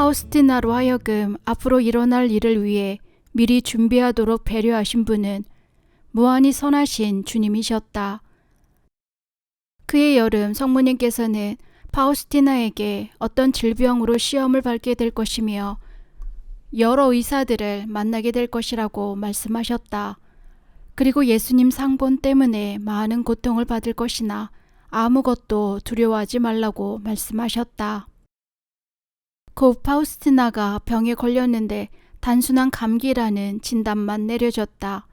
파우스티나로 하여금 앞으로 일어날 일을 위해 미리 준비하도록 배려하신 분은 무한히 선하신 주님이셨다. 그의 여름 성모님께서는 파우스티나에게 어떤 질병으로 시험을 받게 될 것이며 여러 의사들을 만나게 될 것이라고 말씀하셨다. 그리고 예수님 상본 때문에 많은 고통을 받을 것이나 아무것도 두려워하지 말라고 말씀하셨다. 곧 파우스티나가 병에 걸렸는데 단순한 감기라는 진단만 내려졌다.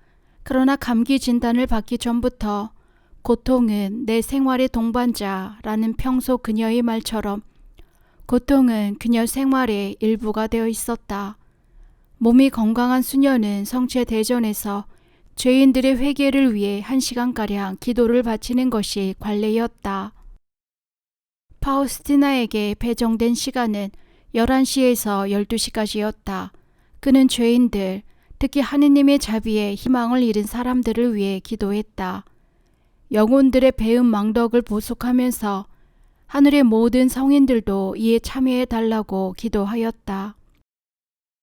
그러나 감기 진단을 받기 전부터 고통은 내 생활의 동반자라는 평소 그녀의 말처럼 고통은 그녀 생활의 일부가 되어 있었다. 몸이 건강한 수녀는 성체 대전에서 죄인들의 회개를 위해 한 시간가량 기도를 바치는 것이 관례였다. 파우스티나에게 배정된 시간은 11시에서 12시까지였다. 그는 죄인들, 특히 하느님의 자비에 희망을 잃은 사람들을 위해 기도했다. 영혼들의 배은 망덕을 보속하면서 하늘의 모든 성인들도 이에 참여해 달라고 기도하였다.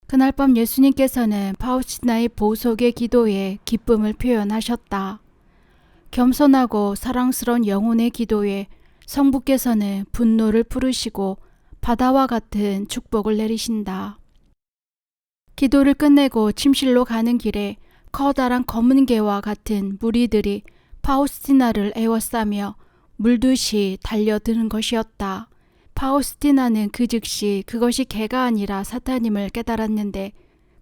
그날 밤 예수님께서는 파우스티나의 보석의 기도에 기쁨을 표현하셨다. 겸손하고 사랑스러운 영혼의 기도에 성부께서는 분노를 부르시고 바다와 같은 축복을 내리신다. 기도를 끝내고 침실로 가는 길에 커다란 검은 개와 같은 무리들이 파우스티나를 애워싸며 물듯이 달려드는 것이었다. 파우스티나는 그 즉시 그것이 개가 아니라 사탄임을 깨달았는데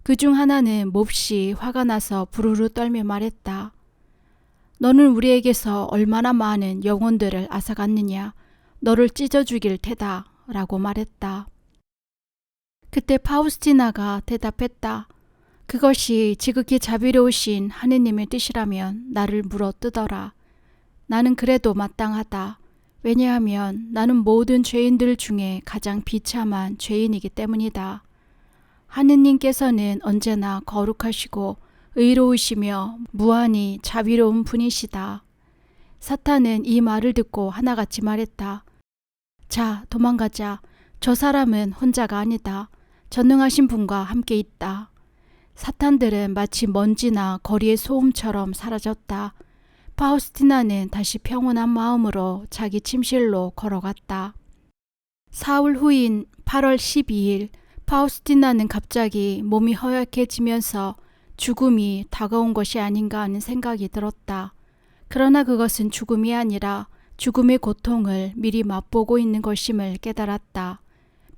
그 중 하나는 몹시 화가 나서 부르르 떨며 말했다. 너는 우리에게서 얼마나 많은 영혼들을 앗아갔느냐. 너를 찢어 죽일 테다. 라고 말했다. 그때 파우스티나가 대답했다. 그것이 지극히 자비로우신 하느님의 뜻이라면 나를 물어 뜯어라. 나는 그래도 마땅하다. 왜냐하면 나는 모든 죄인들 중에 가장 비참한 죄인이기 때문이다. 하느님께서는 언제나 거룩하시고 의로우시며 무한히 자비로운 분이시다. 사탄은 이 말을 듣고 하나같이 말했다. 자, 도망가자. 저 사람은 혼자가 아니다. 전능하신 분과 함께 있다. 사탄들은 마치 먼지나 거리의 소음처럼 사라졌다. 파우스티나는 다시 평온한 마음으로 자기 침실로 걸어갔다. 사흘 후인 8월 12일 파우스티나는 갑자기 몸이 허약해지면서 죽음이 다가온 것이 아닌가 하는 생각이 들었다. 그러나 그것은 죽음이 아니라 죽음의 고통을 미리 맛보고 있는 것임을 깨달았다.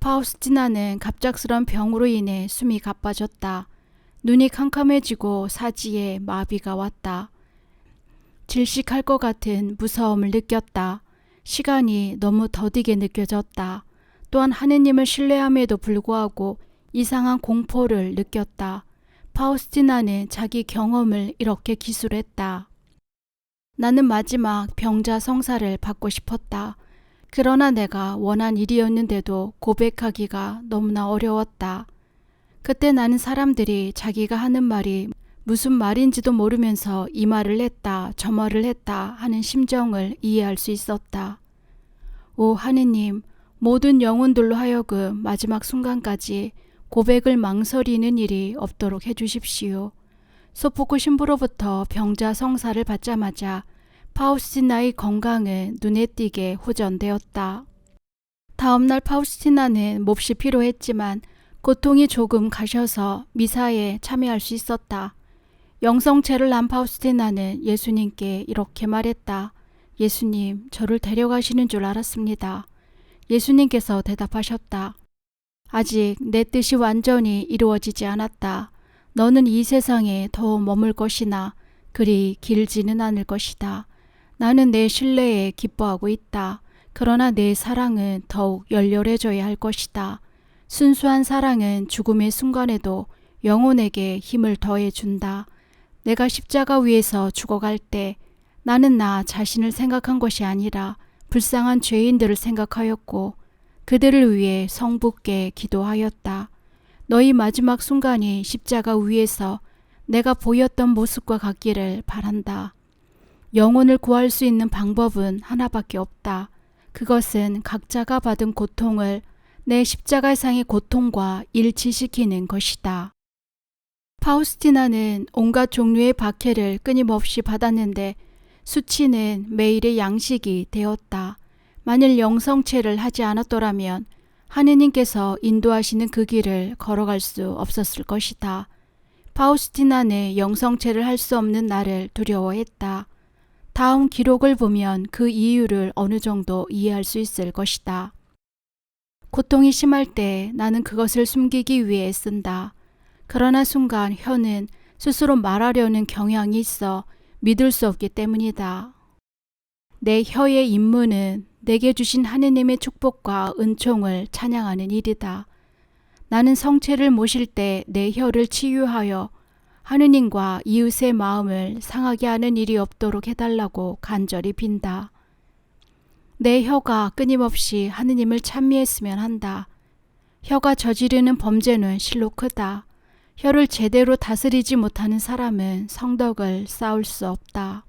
파우스티나는 갑작스런 병으로 인해 숨이 가빠졌다. 눈이 캄캄해지고 사지에 마비가 왔다. 질식할 것 같은 무서움을 느꼈다. 시간이 너무 더디게 느껴졌다. 또한 하느님을 신뢰함에도 불구하고 이상한 공포를 느꼈다. 파우스티나는 자기 경험을 이렇게 기술했다. 나는 마지막 병자 성사를 받고 싶었다. 그러나 내가 원한 일이었는데도 고백하기가 너무나 어려웠다. 그때 나는 사람들이 자기가 하는 말이 무슨 말인지도 모르면서 이 말을 했다, 저 말을 했다 하는 심정을 이해할 수 있었다. 오 하느님, 모든 영혼들로 하여금 마지막 순간까지 고백을 망설이는 일이 없도록 해주십시오. 소포크 신부로부터 병자 성사를 받자마자 파우스티나의 건강은 눈에 띄게 호전되었다. 다음날 파우스티나는 몹시 피로했지만 고통이 조금 가셔서 미사에 참여할 수 있었다. 영성체를 난 파우스티나는 예수님께 이렇게 말했다. 예수님, 저를 데려가시는 줄 알았습니다. 예수님께서 대답하셨다. 아직 내 뜻이 완전히 이루어지지 않았다. 너는 이 세상에 더 머물 것이나 그리 길지는 않을 것이다. 나는 내 신뢰에 기뻐하고 있다. 그러나 내 사랑은 더욱 열렬해져야 할 것이다. 순수한 사랑은 죽음의 순간에도 영혼에게 힘을 더해 준다. 내가 십자가 위에서 죽어갈 때 나는 나 자신을 생각한 것이 아니라 불쌍한 죄인들을 생각하였고 그들을 위해 성부께 기도하였다. 너희 마지막 순간이 십자가 위에서 내가 보였던 모습과 같기를 바란다. 영혼을 구할 수 있는 방법은 하나밖에 없다. 그것은 각자가 받은 고통을 내 십자가상의 고통과 일치시키는 것이다. 파우스티나는 온갖 종류의 박해를 끊임없이 받았는데 수치는 매일의 양식이 되었다. 만일 영성체를 하지 않았더라면 하느님께서 인도하시는 그 길을 걸어갈 수 없었을 것이다. 파우스티나는 영성체를 할 수 없는 나를 두려워했다. 다음 기록을 보면 그 이유를 어느 정도 이해할 수 있을 것이다. 고통이 심할 때 나는 그것을 숨기기 위해 쓴다. 그러나 순간 혀는 스스로 말하려는 경향이 있어 믿을 수 없기 때문이다. 내 혀의 임무는 내게 주신 하느님의 축복과 은총을 찬양하는 일이다. 나는 성체를 모실 때 내 혀를 치유하여 하느님과 이웃의 마음을 상하게 하는 일이 없도록 해달라고 간절히 빈다. 내 혀가 끊임없이 하느님을 찬미했으면 한다. 혀가 저지르는 범죄는 실로 크다. 혀를 제대로 다스리지 못하는 사람은 성덕을 쌓을 수 없다.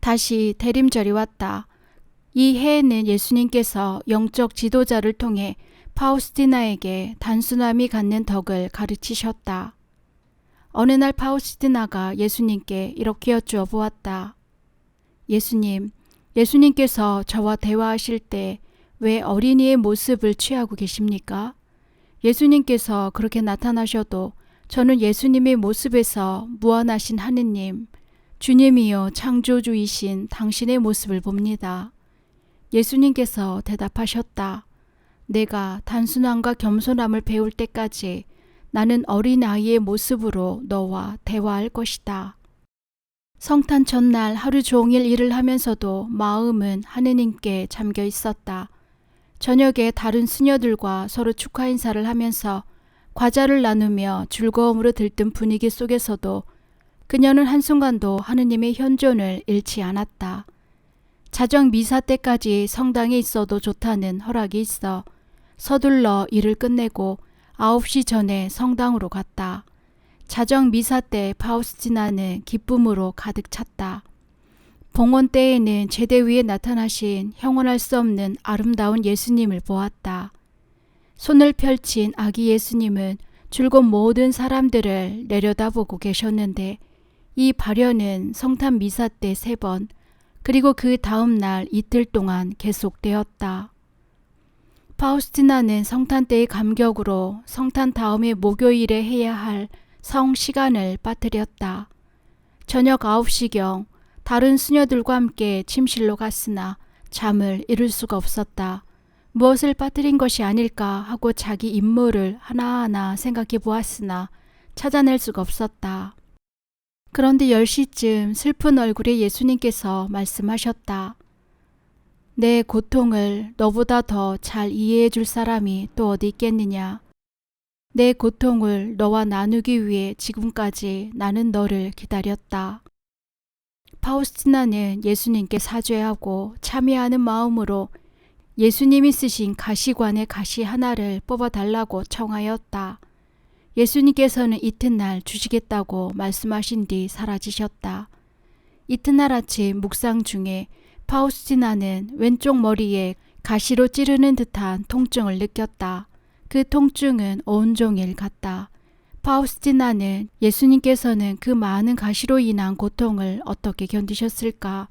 다시 대림절이 왔다. 이 해에는 예수님께서 영적 지도자를 통해 파우스티나에게 단순함이 갖는 덕을 가르치셨다. 어느 날 파우스티나가 예수님께 이렇게 여쭈어 보았다. 예수님, 예수님께서 저와 대화하실 때 왜 어린이의 모습을 취하고 계십니까? 예수님께서 그렇게 나타나셔도 저는 예수님의 모습에서 무한하신 하느님, 주님이여 창조주이신 당신의 모습을 봅니다. 예수님께서 대답하셨다. 내가 단순함과 겸손함을 배울 때까지 나는 어린아이의 모습으로 너와 대화할 것이다. 성탄 전날 하루 종일 일을 하면서도 마음은 하느님께 잠겨 있었다. 저녁에 다른 수녀들과 서로 축하 인사를 하면서 과자를 나누며 즐거움으로 들뜬 분위기 속에서도 그녀는 한순간도 하느님의 현존을 잃지 않았다. 자정 미사 때까지 성당에 있어도 좋다는 허락이 있어 서둘러 일을 끝내고 9시 전에 성당으로 갔다. 자정 미사 때 파우스티나는 기쁨으로 가득 찼다. 봉헌 때에는 제대 위에 나타나신 형언할 수 없는 아름다운 예수님을 보았다. 손을 펼친 아기 예수님은 줄곧 모든 사람들을 내려다보고 계셨는데 이 발현은 성탄 미사 때 세 번, 그리고 그 다음 날 이틀 동안 계속되었다. 파우스티나는 성탄 때의 감격으로 성탄 다음의 목요일에 해야 할 성 시간을 빠뜨렸다. 저녁 9시경 다른 수녀들과 함께 침실로 갔으나 잠을 이룰 수가 없었다. 무엇을 빠뜨린 것이 아닐까 하고 자기 임무를 하나하나 생각해 보았으나 찾아낼 수가 없었다. 그런데 10시쯤 슬픈 얼굴의 예수님께서 말씀하셨다. 내 고통을 너보다 더 잘 이해해 줄 사람이 또 어디 있겠느냐. 내 고통을 너와 나누기 위해 지금까지 나는 너를 기다렸다. 파우스티나는 예수님께 사죄하고 참여하는 마음으로 예수님이 쓰신 가시관의 가시 하나를 뽑아달라고 청하였다. 예수님께서는 이튿날 주시겠다고 말씀하신 뒤 사라지셨다. 이튿날 아침 묵상 중에 파우스티나는 왼쪽 머리에 가시로 찌르는 듯한 통증을 느꼈다. 그 통증은 온종일 갔다. 파우스티나는 예수님께서는 그 많은 가시로 인한 고통을 어떻게 견디셨을까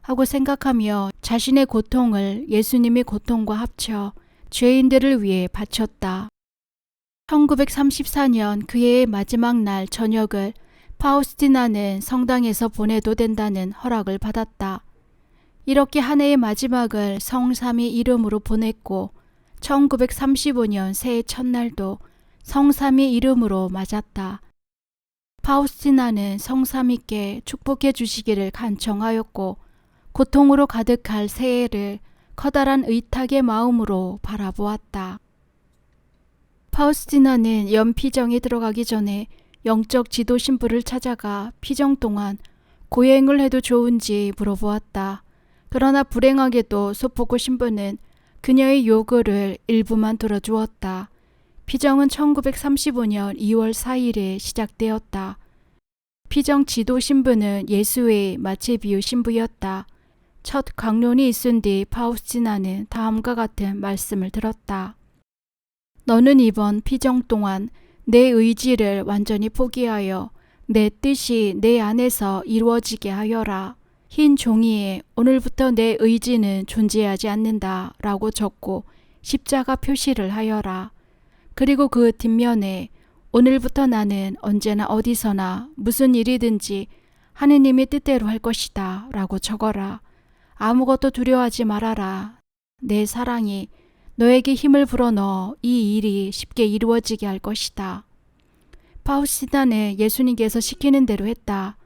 하고 생각하며 자신의 고통을 예수님의 고통과 합쳐 죄인들을 위해 바쳤다. 1934년 그 해의 마지막 날 저녁을 파우스티나는 성당에서 보내도 된다는 허락을 받았다. 이렇게 한 해의 마지막을 성삼위 이름으로 보냈고 1935년 새해 첫날도 성삼위 이름으로 맞았다. 파우스티나는 성삼위께 축복해 주시기를 간청하였고 고통으로 가득할 새해를 커다란 의탁의 마음으로 바라보았다. 파우스티나는 연피정에 들어가기 전에 영적 지도 신부를 찾아가 피정 동안 고행을 해도 좋은지 물어보았다. 그러나 불행하게도 소포코 신부는 그녀의 요구를 일부만 들어주었다. 피정은 1935년 2월 4일에 시작되었다. 피정 지도 신부는 예수의 마체비유 신부였다. 첫 강론이 있은 뒤 파우스티나는 다음과 같은 말씀을 들었다. 너는 이번 피정 동안 내 의지를 완전히 포기하여 내 뜻이 내 안에서 이루어지게 하여라. 흰 종이에 오늘부터 내 의지는 존재하지 않는다 라고 적고 십자가 표시를 하여라. 그리고 그 뒷면에 오늘부터 나는 언제나 어디서나 무슨 일이든지 하느님의 뜻대로 할 것이다 라고 적어라. 아무것도 두려워하지 말아라. 내 사랑이 너에게 힘을 불어넣어 이 일이 쉽게 이루어지게 할 것이다. 파우스티나는 예수님께서 시키는 대로 했다.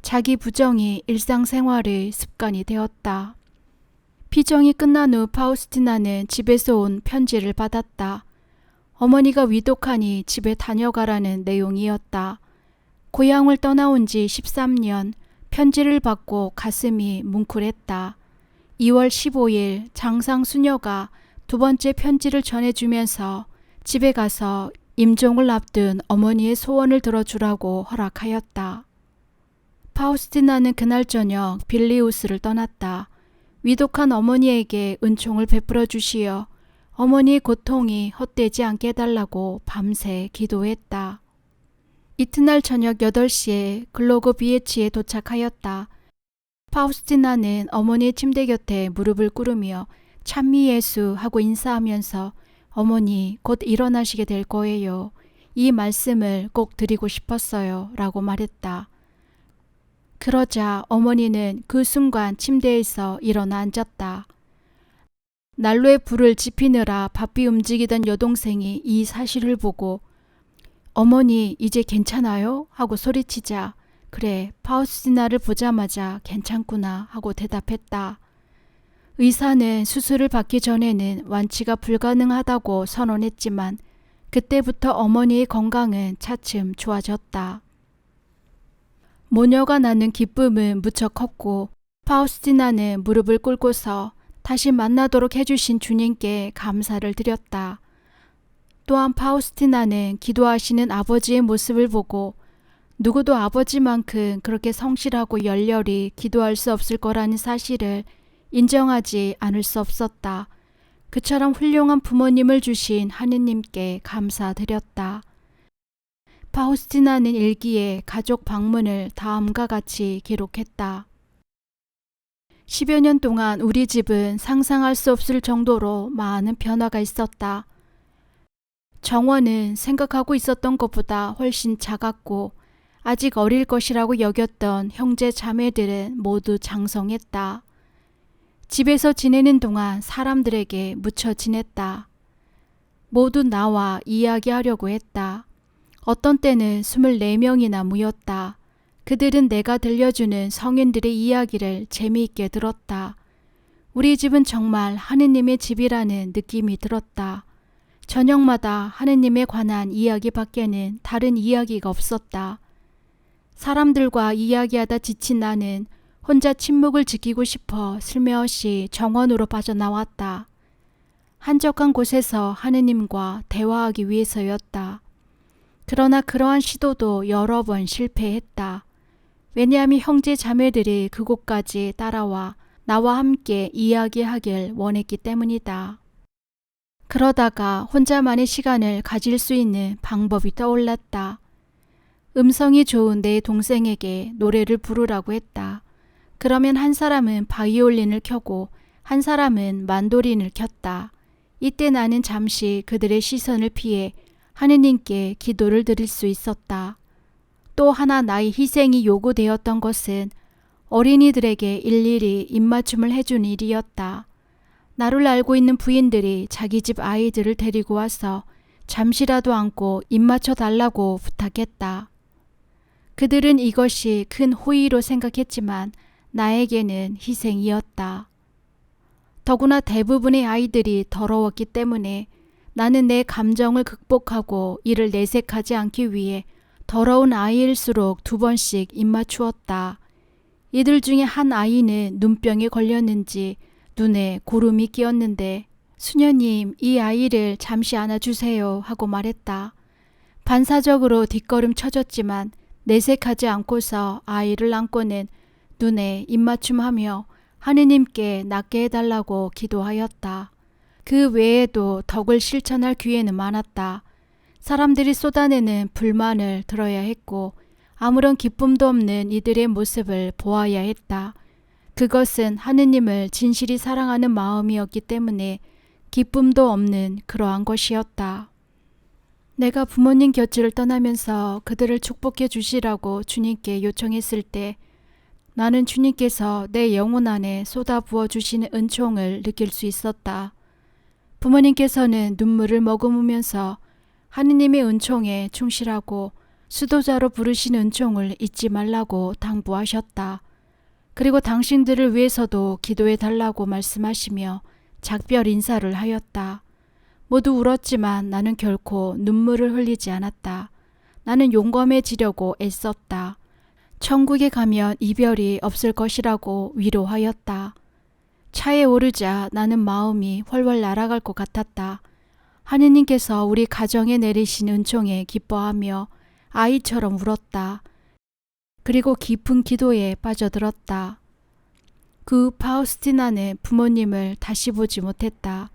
자기 부정이 일상생활의 습관이 되었다. 피정이 끝난 후 파우스티나는 집에서 온 편지를 받았다. 어머니가 위독하니 집에 다녀가라는 내용이었다. 고향을 떠나온 지 13년, 편지를 받고 가슴이 뭉클했다. 2월 15일 장상 수녀가 두 번째 편지를 전해주면서 집에 가서 임종을 앞둔 어머니의 소원을 들어주라고 허락하였다. 파우스티나는 그날 저녁 빌리우스를 떠났다. 위독한 어머니에게 은총을 베풀어 주시어 어머니의 고통이 헛되지 않게 해달라고 밤새 기도했다. 이튿날 저녁 8시에 글로고 비에치에 도착하였다. 파우스티나는 어머니의 침대 곁에 무릎을 꿇으며 찬미 예수 하고 인사하면서 어머니 곧 일어나시게 될 거예요. 이 말씀을 꼭 드리고 싶었어요. 라고 말했다. 그러자 어머니는 그 순간 침대에서 일어나 앉았다. 난로에 불을 지피느라 바삐 움직이던 여동생이 이 사실을 보고 어머니 이제 괜찮아요? 하고 소리치자 그래 파우스티나를 보자마자 괜찮구나 하고 대답했다. 의사는 수술을 받기 전에는 완치가 불가능하다고 선언했지만 그때부터 어머니의 건강은 차츰 좋아졌다. 모녀가 나는 기쁨은 무척 컸고 파우스티나는 무릎을 꿇고서 다시 만나도록 해주신 주님께 감사를 드렸다. 또한 파우스티나는 기도하시는 아버지의 모습을 보고 누구도 아버지만큼 그렇게 성실하고 열렬히 기도할 수 없을 거라는 사실을 인정하지 않을 수 없었다. 그처럼 훌륭한 부모님을 주신 하느님께 감사드렸다. 파우스티나는 일기에 가족 방문을 다음과 같이 기록했다. 10여 년 동안 우리 집은 상상할 수 없을 정도로 많은 변화가 있었다. 정원은 생각하고 있었던 것보다 훨씬 작았고 아직 어릴 것이라고 여겼던 형제 자매들은 모두 장성했다. 집에서 지내는 동안 사람들에게 묻혀 지냈다. 모두 나와 이야기하려고 했다. 어떤 때는 24명이나 모였다. 그들은 내가 들려주는 성인들의 이야기를 재미있게 들었다. 우리 집은 정말 하느님의 집이라는 느낌이 들었다. 저녁마다 하느님에 관한 이야기 밖에는 다른 이야기가 없었다. 사람들과 이야기하다 지친 나는 혼자 침묵을 지키고 싶어 슬며시 정원으로 빠져나왔다. 한적한 곳에서 하느님과 대화하기 위해서였다. 그러나 그러한 시도도 여러 번 실패했다. 왜냐하면 형제 자매들이 그곳까지 따라와 나와 함께 이야기하길 원했기 때문이다. 그러다가 혼자만의 시간을 가질 수 있는 방법이 떠올랐다. 음성이 좋은 내 동생에게 노래를 부르라고 했다. 그러면 한 사람은 바이올린을 켜고 한 사람은 만도린을 켰다. 이때 나는 잠시 그들의 시선을 피해 하느님께 기도를 드릴 수 있었다. 또 하나 나의 희생이 요구되었던 것은 어린이들에게 일일이 입맞춤을 해준 일이었다. 나를 알고 있는 부인들이 자기 집 아이들을 데리고 와서 잠시라도 안고 입맞춰 달라고 부탁했다. 그들은 이것이 큰 호의로 생각했지만 나에게는 희생이었다. 더구나 대부분의 아이들이 더러웠기 때문에 나는 내 감정을 극복하고 이를 내색하지 않기 위해 더러운 아이일수록 두 번씩 입맞추었다. 이들 중에 한 아이는 눈병에 걸렸는지 눈에 고름이 끼었는데 수녀님 이 아이를 잠시 안아주세요 하고 말했다. 반사적으로 뒷걸음 쳐줬지만 내색하지 않고서 아이를 안고는 눈에 입맞춤하며 하느님께 낫게 해달라고 기도하였다. 그 외에도 덕을 실천할 기회는 많았다. 사람들이 쏟아내는 불만을 들어야 했고 아무런 기쁨도 없는 이들의 모습을 보아야 했다. 그것은 하느님을 진실이 사랑하는 마음이었기 때문에 기쁨도 없는 그러한 것이었다. 내가 부모님 곁을 떠나면서 그들을 축복해 주시라고 주님께 요청했을 때 나는 주님께서 내 영혼 안에 쏟아 부어 주시는 은총을 느낄 수 있었다. 부모님께서는 눈물을 머금으면서 하느님의 은총에 충실하고 수도자로 부르신 은총을 잊지 말라고 당부하셨다. 그리고 당신들을 위해서도 기도해 달라고 말씀하시며 작별 인사를 하였다. 모두 울었지만 나는 결코 눈물을 흘리지 않았다. 나는 용감해지려고 애썼다. 천국에 가면 이별이 없을 것이라고 위로하였다. 차에 오르자 나는 마음이 훨훨 날아갈 것 같았다. 하느님께서 우리 가정에 내리신 은총에 기뻐하며 아이처럼 울었다. 그리고 깊은 기도에 빠져들었다. 그 파우스티나는 부모님을 다시 보지 못했다.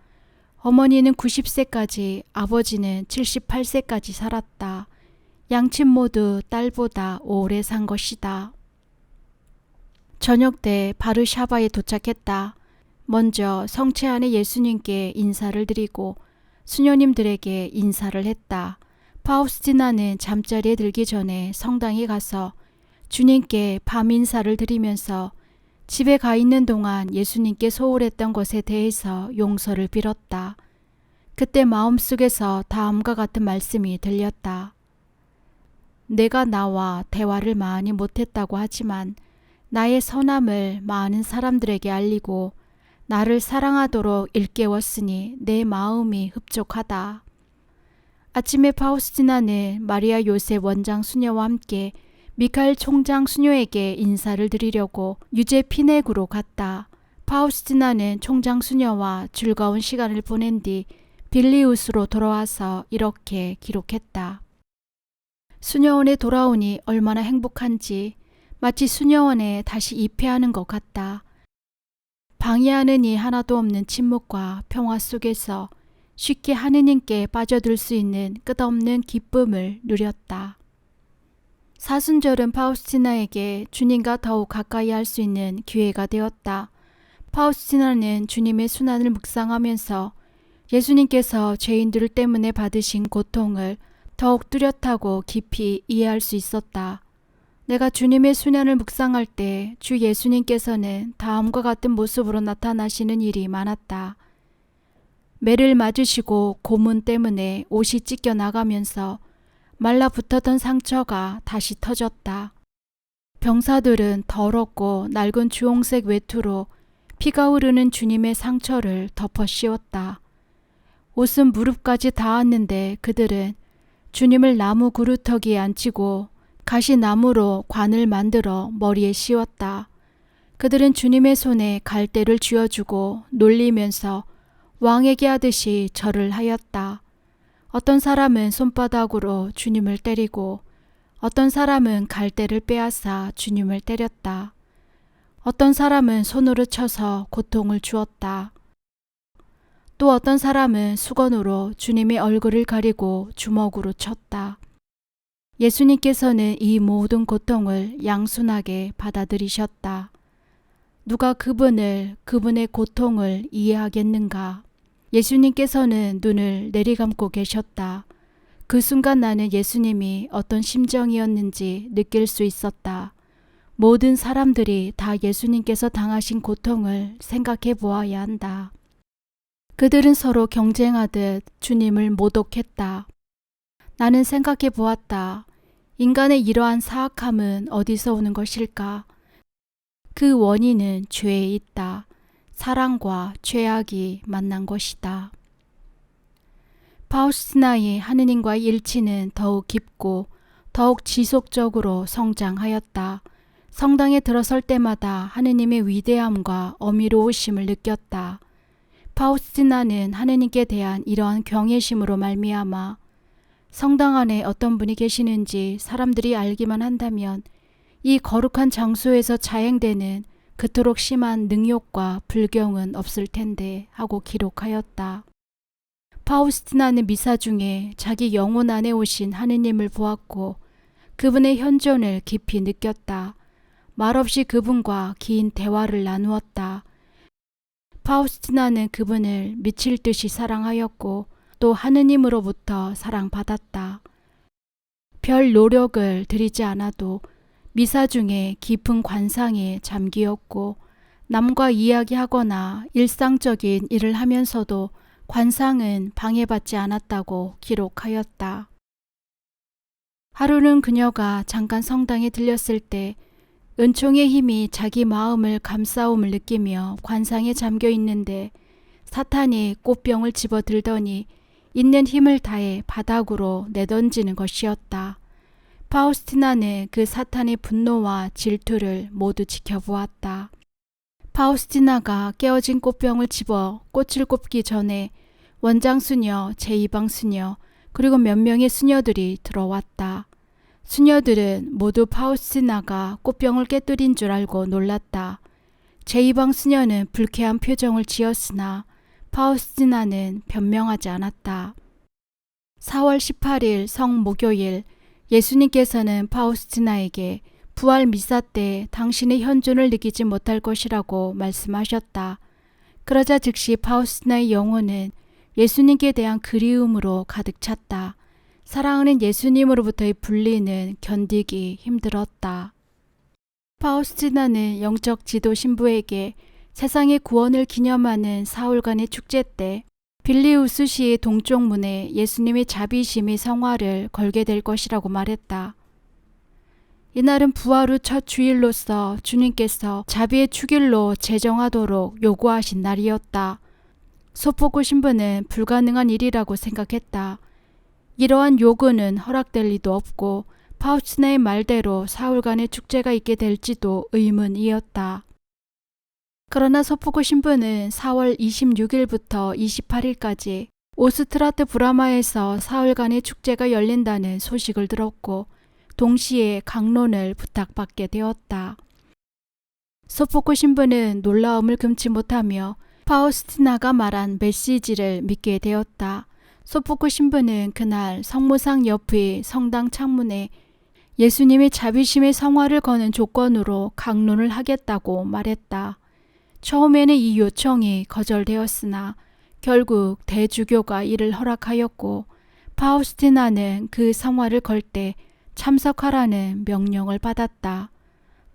어머니는 90세까지, 아버지는 78세까지 살았다. 양친 모두 딸보다 오래 산 것이다. 저녁 때 바르샤바에 도착했다. 먼저 성체 안에 예수님께 인사를 드리고 수녀님들에게 인사를 했다. 파우스티나는 잠자리에 들기 전에 성당에 가서 주님께 밤 인사를 드리면서 집에 가 있는 동안 예수님께 소홀했던 것에 대해서 용서를 빌었다. 그때 마음속에서 다음과 같은 말씀이 들렸다. 내가 나와 대화를 많이 못했다고 하지만 나의 선함을 많은 사람들에게 알리고 나를 사랑하도록 일깨웠으니 내 마음이 흡족하다. 아침에 파우스티나는 마리아 요셉 원장 수녀와 함께 미카엘 총장 수녀에게 인사를 드리려고 유제 피넥으로 갔다. 파우스티나는 총장 수녀와 즐거운 시간을 보낸 뒤 빌리우스로 돌아와서 이렇게 기록했다. 수녀원에 돌아오니 얼마나 행복한지 마치 수녀원에 다시 입회하는 것 같다. 방해하는 이 하나도 없는 침묵과 평화 속에서 쉽게 하느님께 빠져들 수 있는 끝없는 기쁨을 누렸다. 사순절은 파우스티나에게 주님과 더욱 가까이 할 수 있는 기회가 되었다. 파우스티나는 주님의 순환을 묵상하면서 예수님께서 죄인들 때문에 받으신 고통을 더욱 뚜렷하고 깊이 이해할 수 있었다. 내가 주님의 순환을 묵상할 때 주 예수님께서는 다음과 같은 모습으로 나타나시는 일이 많았다. 매를 맞으시고 고문 때문에 옷이 찢겨 나가면서 말라 붙었던 상처가 다시 터졌다. 병사들은 더럽고 낡은 주홍색 외투로 피가 흐르는 주님의 상처를 덮어 씌웠다. 옷은 무릎까지 닿았는데 그들은 주님을 나무 그루터기에 앉히고 가시나무로 관을 만들어 머리에 씌웠다. 그들은 주님의 손에 갈대를 쥐어주고 놀리면서 왕에게 하듯이 절을 하였다. 어떤 사람은 손바닥으로 주님을 때리고 어떤 사람은 갈대를 빼앗아 주님을 때렸다. 어떤 사람은 손으로 쳐서 고통을 주었다. 또 어떤 사람은 수건으로 주님의 얼굴을 가리고 주먹으로 쳤다. 예수님께서는 이 모든 고통을 양순하게 받아들이셨다. 누가 그분을, 그분의 고통을 이해하겠는가? 예수님께서는 눈을 내리감고 계셨다. 그 순간 나는 예수님이 어떤 심정이었는지 느낄 수 있었다. 모든 사람들이 다 예수님께서 당하신 고통을 생각해 보아야 한다. 그들은 서로 경쟁하듯 주님을 모독했다. 나는 생각해 보았다. 인간의 이러한 사악함은 어디서 오는 것일까? 그 원인은 죄에 있다. 사랑과 죄악이 만난 것이다. 파우스티나의 하느님과의 일치는 더욱 깊고 더욱 지속적으로 성장하였다. 성당에 들어설 때마다 하느님의 위대함과 어미로우심을 느꼈다. 파우스티나는 하느님께 대한 이러한 경외심으로 말미암아 성당 안에 어떤 분이 계시는지 사람들이 알기만 한다면 이 거룩한 장소에서 자행되는 그토록 심한 능욕과 불경은 없을 텐데 하고 기록하였다. 파우스티나는 미사 중에 자기 영혼 안에 오신 하느님을 보았고 그분의 현존을 깊이 느꼈다. 말없이 그분과 긴 대화를 나누었다. 파우스티나는 그분을 미칠 듯이 사랑하였고 또 하느님으로부터 사랑받았다. 별 노력을 들이지 않아도 미사 중에 깊은 관상에 잠기었고 남과 이야기하거나 일상적인 일을 하면서도 관상은 방해받지 않았다고 기록하였다. 하루는 그녀가 잠깐 성당에 들렸을 때 은총의 힘이 자기 마음을 감싸움을 느끼며 관상에 잠겨 있는데 사탄이 꽃병을 집어 들더니 있는 힘을 다해 바닥으로 내던지는 것이었다. 파우스티나는 그 사탄의 분노와 질투를 모두 지켜보았다. 파우스티나가 깨어진 꽃병을 집어 꽃을 꼽기 전에 원장 수녀, 제2방 수녀, 그리고 몇 명의 수녀들이 들어왔다. 수녀들은 모두 파우스티나가 꽃병을 깨뜨린 줄 알고 놀랐다. 제2방 수녀는 불쾌한 표정을 지었으나 파우스티나는 변명하지 않았다. 4월 18일 성 목요일 예수님께서는 파우스티나에게 부활 미사 때 당신의 현존을 느끼지 못할 것이라고 말씀하셨다. 그러자 즉시 파우스티나의 영혼은 예수님께 대한 그리움으로 가득 찼다. 사랑하는 예수님으로부터의 분리는 견디기 힘들었다. 파우스티나는 영적 지도 신부에게 세상의 구원을 기념하는 사흘간의 축제 때 빌리우스 시의 동쪽 문에 예수님의 자비심의 성화를 걸게 될 것이라고 말했다. 이날은 부활 후 첫 주일로서 주님께서 자비의 축일로 제정하도록 요구하신 날이었다. 소포구 신부는 불가능한 일이라고 생각했다. 이러한 요구는 허락될 리도 없고 파우스나의 말대로 사흘간의 축제가 있게 될지도 의문이었다. 그러나 소포구 신부는 4월 26일부터 28일까지 오스트라트 브라마에서 사흘간의 축제가 열린다는 소식을 들었고 동시에 강론을 부탁받게 되었다. 소포구 신부는 놀라움을 금치 못하며 파우스티나가 말한 메시지를 믿게 되었다. 소포구 신부는 그날 성모상 옆의 성당 창문에 예수님의 자비심의 성화를 거는 조건으로 강론을 하겠다고 말했다. 처음에는 이 요청이 거절되었으나 결국 대주교가 이를 허락하였고 파우스티나는 그 성화를 걸 때 참석하라는 명령을 받았다.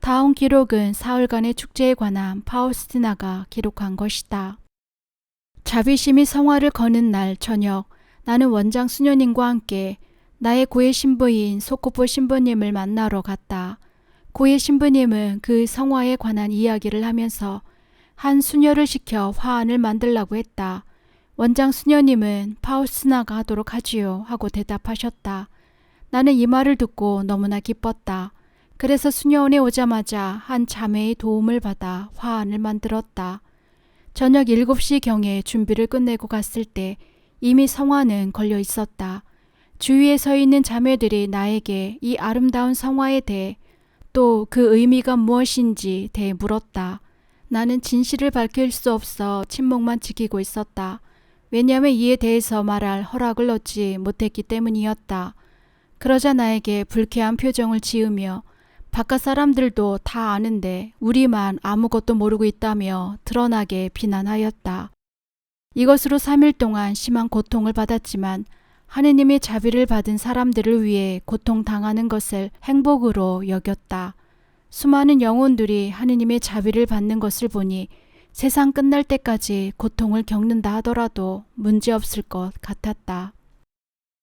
다음 기록은 사흘간의 축제에 관한 파우스티나가 기록한 것이다. 자비심이 성화를 거는 날 저녁 나는 원장 수녀님과 함께 나의 고해 신부인 소코포 신부님을 만나러 갔다. 고해 신부님은 그 성화에 관한 이야기를 하면서 한 수녀를 시켜 화환을 만들라고 했다. 원장 수녀님은 파우스나가 하도록 하지요 하고 대답하셨다. 나는 이 말을 듣고 너무나 기뻤다. 그래서 수녀원에 오자마자 한 자매의 도움을 받아 화환을 만들었다. 저녁 7시 경에 준비를 끝내고 갔을 때 이미 성화는 걸려 있었다. 주위에 서 있는 자매들이 나에게 이 아름다운 성화에 대해 또 그 의미가 무엇인지 대해 물었다. 나는 진실을 밝힐 수 없어 침묵만 지키고 있었다. 왜냐하면 이에 대해서 말할 허락을 얻지 못했기 때문이었다. 그러자 나에게 불쾌한 표정을 지으며 바깥 사람들도 다 아는데 우리만 아무것도 모르고 있다며 드러나게 비난하였다. 이것으로 3일 동안 심한 고통을 받았지만 하느님의 자비를 받은 사람들을 위해 고통당하는 것을 행복으로 여겼다. 수많은 영혼들이 하느님의 자비를 받는 것을 보니 세상 끝날 때까지 고통을 겪는다 하더라도 문제없을 것 같았다.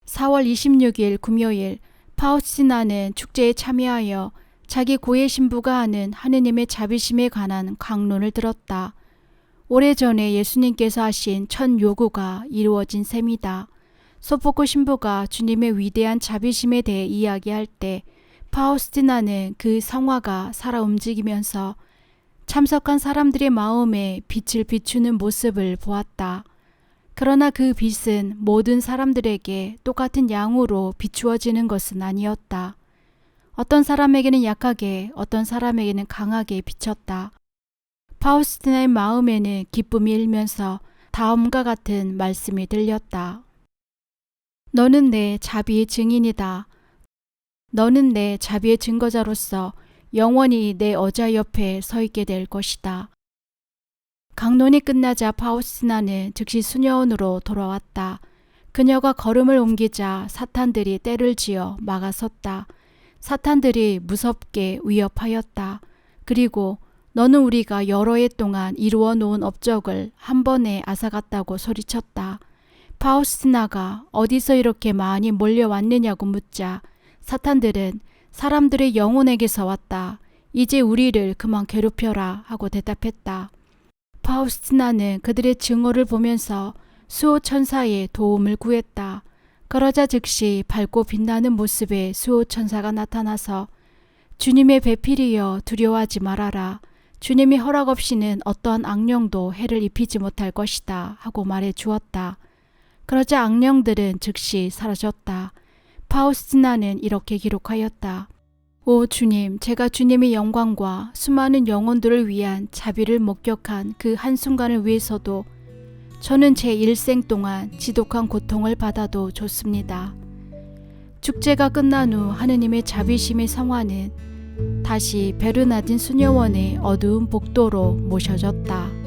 4월 26일 금요일 파우스티나는 축제에 참여하여 자기 고해 신부가 하는 하느님의 자비심에 관한 강론을 들었다. 오래전에 예수님께서 하신 첫 요구가 이루어진 셈이다. 소포코 신부가 주님의 위대한 자비심에 대해 이야기할 때 파우스티나는 그 성화가 살아 움직이면서 참석한 사람들의 마음에 빛을 비추는 모습을 보았다. 그러나 그 빛은 모든 사람들에게 똑같은 양으로 비추어지는 것은 아니었다. 어떤 사람에게는 약하게, 어떤 사람에게는 강하게 비쳤다. 파우스티나의 마음에는 기쁨이 일면서 다음과 같은 말씀이 들렸다. 너는 내 자비의 증인이다. 너는 내 자비의 증거자로서 영원히 내 어자 옆에 서 있게 될 것이다. 강론이 끝나자 파우스나는 즉시 수녀원으로 돌아왔다. 그녀가 걸음을 옮기자 사탄들이 때를 지어 막아섰다. 사탄들이 무섭게 위협하였다. 그리고 너는 우리가 여러 해 동안 이루어 놓은 업적을 한 번에 앗아갔다고 소리쳤다. 파우스나가 어디서 이렇게 많이 몰려왔느냐고 묻자 사탄들은 사람들의 영혼에게서 왔다. 이제 우리를 그만 괴롭혀라 하고 대답했다. 파우스티나는 그들의 증오를 보면서 수호 천사의 도움을 구했다. 그러자 즉시 밝고 빛나는 모습의 수호 천사가 나타나서 주님의 배필이여 두려워하지 말아라. 주님이 허락 없이는 어떠한 악령도 해를 입히지 못할 것이다 하고 말해 주었다. 그러자 악령들은 즉시 사라졌다. 파우스티나는 이렇게 기록하였다. 오 주님, 제가 주님의 영광과 수많은 영혼들을 위한 자비를 목격한 그 한순간을 위해서도 저는 제 일생 동안 지독한 고통을 받아도 좋습니다. 축제가 끝난 후 하느님의 자비심의 성화는 다시 베르나딘 수녀원의 어두운 복도로 모셔졌다.